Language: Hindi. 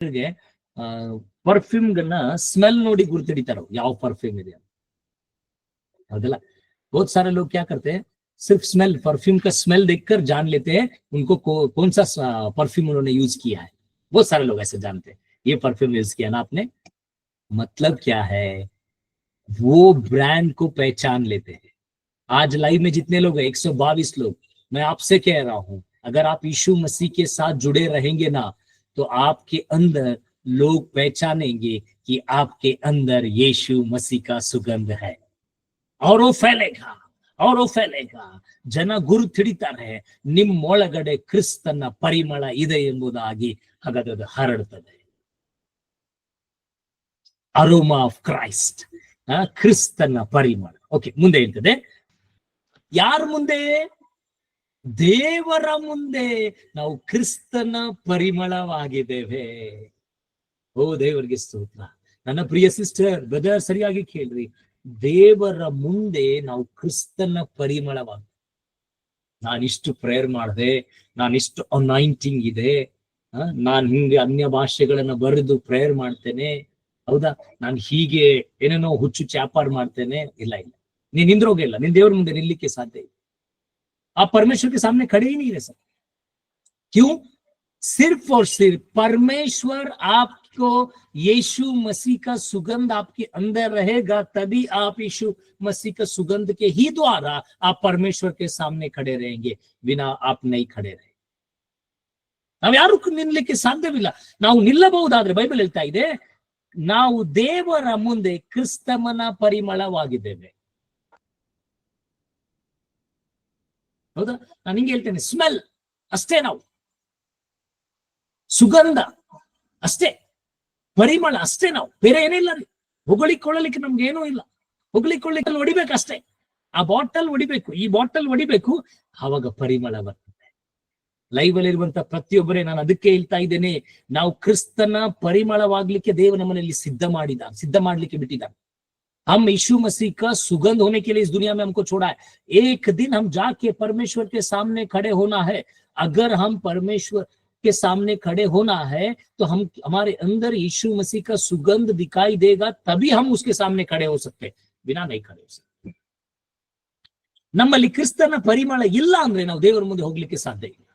ಗೆ ಪರ್ಫ್ಯೂಮ್ಗನ್ನ ಸ್ಮೆಲ್ ನೋಡಿ ಗುರುತಿಡಿತಾರೋ ಯಾವ ಪರ್ಫ್ಯೂಮ್ ಇದೆ ಅಂತ. हौदला बहुत सारे लोग क्या करते हैं सिर्फ स्मेल परफ्यूम का स्मेल देखकर जान लेते हैं उनको को, कौन सा परफ्यूम उन्होंने यूज किया है बहुत सारे लोग ऐसे जानते हैं ये परफ्यूम यूज किया ना आपने मतलब क्या है वो ब्रांड को पहचान लेते हैं आज लाइव में जितने लोग हैं एक लोग मैं आपसे कह रहा हूं अगर आप यीशु मसीह के साथ जुड़े रहेंगे ना तो आपके अंदर लोग पहचानेंगे कि आपके अंदर यीशु मसीह का सुगंध है और वो फैलेगा और वो फैलेगा ಜನ ಗುರುತಿಡಿತಾರೆ ನಿಮ್ಮೊಳಗಡೆ ಕ್ರಿಸ್ತನ ಪರಿಮಳ ಇದೆ ಎಂಬುದಾಗಿ ಹಾಗಾದ್ರೆ ಅದು ಹರಡ್ತದೆ ಅರೋಮಾ ಆಫ್ ಕ್ರೈಸ್ಟ್ ಕ್ರಿಸ್ತನ ಪರಿಮಳ ಓಕೆ ಮುಂದೆ ಹೇಳ್ತದೆ ಯಾರ ಮುಂದೆ ದೇವರ ಮುಂದೆ ನಾವು ಕ್ರಿಸ್ತನ ಪರಿಮಳವಾಗಿದ್ದೇವೆ. ಓ ದೇವರಿಗೆ ಸ್ತೋತ್ರ. ನನ್ನ ಪ್ರಿಯ ಸಿಸ್ಟರ್ ಬ್ರದರ್ ಸರಿಯಾಗಿ ಕೇಳ್ರಿ. ದೇವರ ಮುಂದೆ ನಾವು ಕ್ರಿಸ್ತನ ಪರಿಮಳವಾಗ, ನಾನಿಷ್ಟು ಪ್ರೇಯರ್ ಮಾಡಿದೆ, ನಾನಿಷ್ಟು ಅನಾಯಿಂಟಿಂಗ್ ಇದೆ ನಾನು ಹಿಂಗೆ ಅನ್ಯ ಭಾಷೆಗಳನ್ನ ಬರೆದು ಪ್ರೇಯರ್ ಮಾಡ್ತೇನೆ. ಹೌದಾ? ನಾನು ಹೀಗೆ ಏನೇನೋ ಹುಚ್ಚು ಚಾಪಾರ್ ಮಾಡ್ತೇನೆ. ಇಲ್ಲ ಇಲ್ಲ. ನೀನ್ ನಿಂದ್ರೋಗಿಲ್ಲ. ನಿನ್ ದೇವ್ರ ಮುಂದೆ ನಿಲ್ಲಿಕ್ಕೆ ಸಾಧ್ಯ ಇಲ್ಲ. ಆ परमेश्वर के सामने खड़े ही नहीं रह सकते क्यों सिर्फ और सिर्फ परमेश्वर आपको यीशु मसीह का सुगंध आपके अंदर रहेगा तभी आप यीशु मसीह का सुगंध के ही द्वारा आप परमेश्वर के सामने खड़े रहेंगे बिना आप नहीं खड़े रहे ನಾವ್ ಯಾರು ನಿಲ್ಲಕ್ಕೆ ಸಾಧ್ಯವಿಲ್ಲ ನಾವು ನಿಲ್ಲಬಹುದಾದ್ರೆ ಬೈಬಲ್ ಹೇಳ್ತಾ ಇದೆ ನಾವು ದೇವರ ಮುಂದೆ ಕ್ರಿಸ್ತಮನ ಪರಿಮಳವಾಗಿದ್ದೇವೆ ಹೌದಾ? ನಾನು ಹಿಂಗೆ ಹೇಳ್ತೇನೆ ಸ್ಮೆಲ್ ಅಷ್ಟೇ ನಾವು. ಸುಗಂಧ ಅಷ್ಟೇ. ಪರಿಮಳ ಅಷ್ಟೇ ನಾವು. ಬೇರೆ ಏನಿಲ್ಲ ರೀ ಹೊಗಳಿಕೊಳ್ಳಲಿಕ್ಕೆ ನಮ್ಗೆ ಏನೂ ಇಲ್ಲ. ಹೊಗಳಿಕೊಳ್ಳಿಕ್ಕೆ ಹೊಡಿಬೇಕು ಅಷ್ಟೇ ಆ ಬಾಟಲ್ ಹೊಡಿಬೇಕು. ಈ ಬಾಟಲ್ ಹೊಡಿಬೇಕು. ಆವಾಗ ಪರಿಮಳ ಬರ್ತದೆ. ಲೈವ್ ಅಲ್ಲಿ ಇರುವಂತ ಪ್ರತಿಯೊಬ್ಬರೇ ನಾನು ಅದಕ್ಕೆ ಹೇಳ್ತಾ ಇದ್ದೇನೆ. ನಾವು ಕ್ರಿಸ್ತನ ಪರಿಮಳವಾಗ್ಲಿಕ್ಕೆ ದೇವ ಮನೆಯಲ್ಲಿ ಸಿದ್ಧ ಮಾಡಿದ, ಸಿದ್ಧ ಮಾಡ್ಲಿಕ್ಕೆ ಬಿಟ್ಟಿದ್ದಾನೆ. हम यीशु मसीह का सुगंध होने के लिए इस दुनिया में हमको छोड़ा है एक दिन हम जाके परमेश्वर के सामने खड़े होना है अगर हम परमेश्वर के सामने खड़े होना है तो हम हमारे अंदर यीशु मसीह का सुगंध दिखाई देगा तभी हम उसके सामने खड़े हो सकते हैं, बिना नहीं खड़े हो सकते ನಮ್ಮಲ್ಲಿ ಕ್ರಿಸ್ತನ ಪರಿಮಳ ಇಲ್ಲ ಅಂದ್ರೆ ನಾವು ದೇವರ ಮುಂದೆ ಹೋಗ್ಲಿಕ್ಕೆ ಸಾಧ್ಯ ಇಲ್ಲ